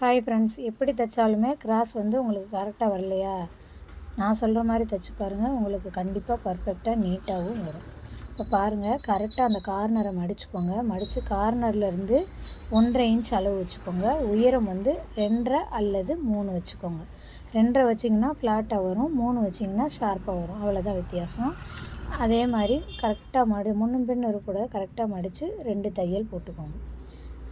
Hi friends எப்படி தைச்சாலுமே cross வந்து உங்களுக்கு கரெக்டாக வரலையா? நான் சொல்கிற மாதிரி தைச்சி பாருங்கள் உங்களுக்கு கண்டிப்பாக பர்ஃபெக்டாக நீட்டாகவும் வரும். இப்போ பாருங்கள் கரெக்டாக அந்த கார்னரை மடிச்சுக்கோங்க. மடித்து கார்னர்லேருந்து ஒன்றரை இன்ச் அளவு வச்சுக்கோங்க. உயரம் வந்து ரெண்டரை அல்லது மூணு வச்சுக்கோங்க. ரெண்டரை வச்சிங்கன்னா ஃப்ளாட்டாக வரும் மூணு வச்சிங்கன்னா ஷார்ப்பாக வரும். அவ்வளோதான் வித்தியாசம். அதே மாதிரி கரெக்டாக மடி முன்னும் பின்னும் கூட கரெக்டாக மடித்து ரெண்டு தையல் போட்டுக்கோங்க.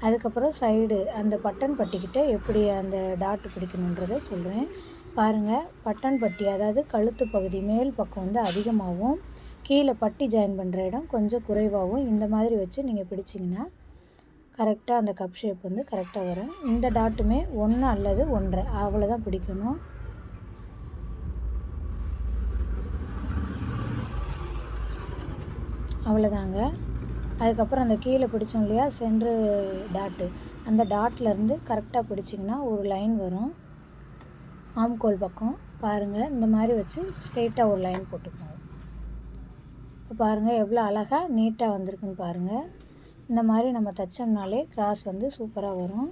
அதுக்கப்புறம் சைடு அந்த பட்டன் பட்டிக்கிட்ட எப்படி அந்த டாட்டு பிடிக்கணுன்றதை சொல்கிறேன் பாருங்கள் பட்டன் பட்டி அதாவது கழுத்து பகுதி மேல் பக்கம் வந்து அதிகமாகவும் கீழே பட்டி ஜாயின் பண்ணுற இடம் கொஞ்சம் குறைவாகவும் இந்த மாதிரி வச்சு நீங்கள் பிடிச்சிங்கன்னா கரெக்டாக அந்த கப் ஷேப் வந்து கரெக்டாக வரும். இந்த டாட்டுமே ஒன்று அல்லது ஒன்றரை. அவ்வளோதான் பிடிக்கணும். அவ்வளோதாங்க அதுக்கப்புறம் அந்த கீழே பிடிச்சோம் இல்லையா சென்ட்ரு டாட்டு அந்த டாட்லேருந்து கரெக்டாக பிடிச்சிங்கன்னா ஒரு லைன் வரும். ஆம்கோல் பக்கம் பாருங்கள் இந்த மாதிரி வச்சு ஸ்ட்ரெயிட்டாக ஒரு லைன் போட்டுக்கோங்க. இப்போ பாருங்கள் எவ்வளோ அழகாக நீட்டாக வந்திருக்குன்னு பாருங்கள் இந்த மாதிரி நம்ம தைச்சோம்னாலே கிராஸ் வந்து சூப்பராக வரும்.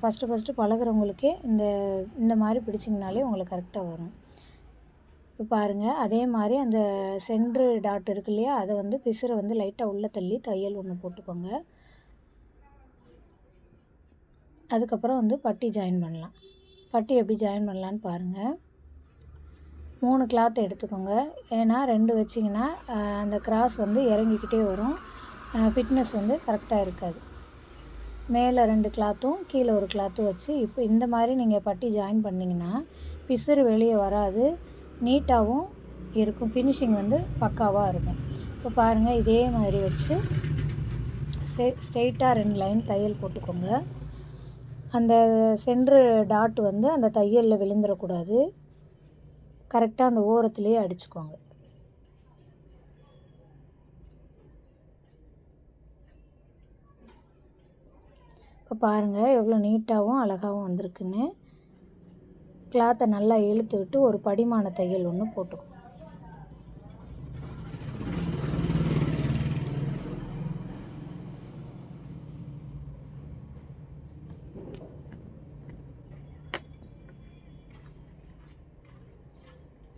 ஃபஸ்ட்டு ஃபஸ்ட்டு பழகிறவங்களுக்கே இந்த இந்த மாதிரி பிடிச்சிங்கனாலே உங்களுக்கு கரெக்டாக வரும். இப்போ பாருங்கள் அதே மாதிரி அந்த சென்ட்ரு டாட் இருக்கு இல்லையா அதை வந்து பிசுரை வந்து லைட்டாக உள்ளே தள்ளி தையல் ஒன்று போட்டுக்கோங்க. அதுக்கப்புறம் வந்து பட்டி ஜாயின் பண்ணலாம். பட்டி எப்படி ஜாயின் பண்ணலான்னு பாருங்கள் மூணு கிளாத் எடுத்துக்கோங்க. ஏன்னா ரெண்டு வச்சிங்கன்னா அந்த கிராஸ் வந்து இறங்கிக்கிட்டே வரும். ஃபிட்னஸ் வந்து கரெக்டாக இருக்காது. மேலே ரெண்டு கிளாத்தும் கீழே ஒரு கிளாத்தும் வச்சு இப்போ இந்த மாதிரி நீங்கள் பட்டி ஜாயின் பண்ணிங்கன்னா பிசுறு வெளியே வராது. நீட்டாகவும் இருக்கும். ஃபினிஷிங் வந்து பக்காவாக இருக்கும். இப்போ பாருங்கள் இதே மாதிரி வச்சு ஸ்டே ஸ்ட்ரெயிட்டாக ரெண்டு லைன் தையல் போட்டுக்கோங்க. அந்த சென்ட்ரு டாட் வந்து அந்த தையலில் விழுந்துடக்கூடாது கரெக்டாக அந்த ஓரத்துலேயே அடிச்சுக்கோங்க. இப்போ பாருங்கள் எவ்வளோ நீட்டாகவும் அழகாகவும் வந்திருக்குன்னு. கிளாத்தை நல்லா இழுத்து விட்டு ஒரு படிமான தையல் ஒன்று போட்டுக்கணும்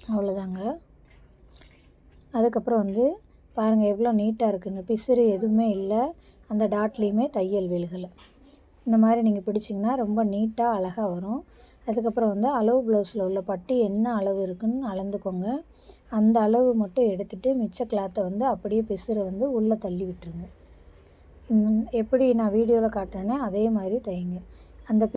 அவ்வளோதாங்க அதுக்கப்புறம் வந்து பாருங்கள் எவ்வளோ நீட்டாக இருக்குங்க பிசுறு எதுவுமே இல்லை. அந்த டாட்லேயுமே தையல் விழுகலை இந்த மாதிரி நீங்கள் பிடிச்சிங்கன்னா ரொம்ப நீட்டாக அழகாக வரும். அதுக்கப்புறம் வந்து அளவு ப்ளவுஸில் உள்ள பட்டு என்ன அளவு இருக்குதுன்னு அளந்துக்கோங்க. அந்த அளவு மட்டும் எடுத்துகிட்டு மிச்ச கிளாத்தை வந்து அப்படியே பிசுறு வந்து உள்ளே தள்ளி விட்டுருங்க. எப்படி நான் வீடியோவில் காட்டுறேனே அதே மாதிரி தைங்க. அந்த